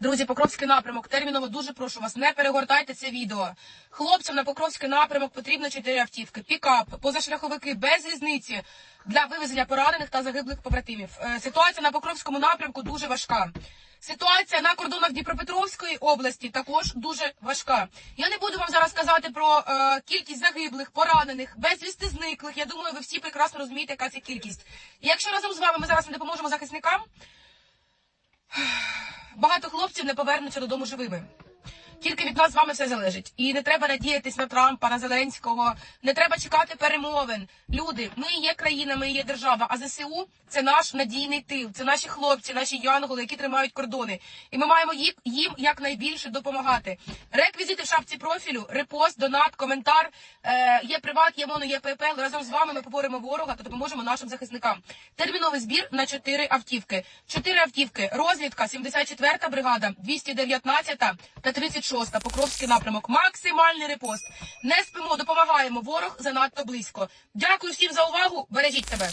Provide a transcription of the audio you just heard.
Друзі, Покровський напрямок. Терміново дуже прошу вас, не перегортайте це відео. Хлопцям на Покровський напрямок потрібно чотири автівки, пікап, позашляховики без різниці для вивезення поранених та загиблих побратимів. Е, Ситуація на Покровському напрямку дуже важка. Ситуація на кордонах Дніпропетровської області також дуже важка. Я не буду вам зараз казати про е, кількість загиблих, поранених, безвісти зниклих. Я думаю, ви всі прекрасно розумієте, яка це кількість. І якщо разом з вами ми зараз не допоможемо захисникам, багато хлопців не повернуться додому живими. Тільки від нас з вами все залежить. І не треба надіятись на Трампа, на Зеленського. Не треба чекати перемовин. Люди, ми є країна, ми є держава. А ЗСУ це наш надійний тил, це наші хлопці, наші янголи, які тримають кордони. І ми маємо їх їм якнайбільше допомагати. Реквізити в шапці профілю, репост, донат, коментар. Е, є приват, є моно, є ППЛ. Разом з вами ми поборемо ворога та допоможемо нашим захисникам. Терміновий збір на 4 автівки. 4 автівки. Розвідка, 74-та бригада, 219-та та 36-та. Покровський напрямок. Максимальний репост. Не спимо, допомагаємо. Ворог занадто близько. Дякую всім за увагу. Бережіть себе.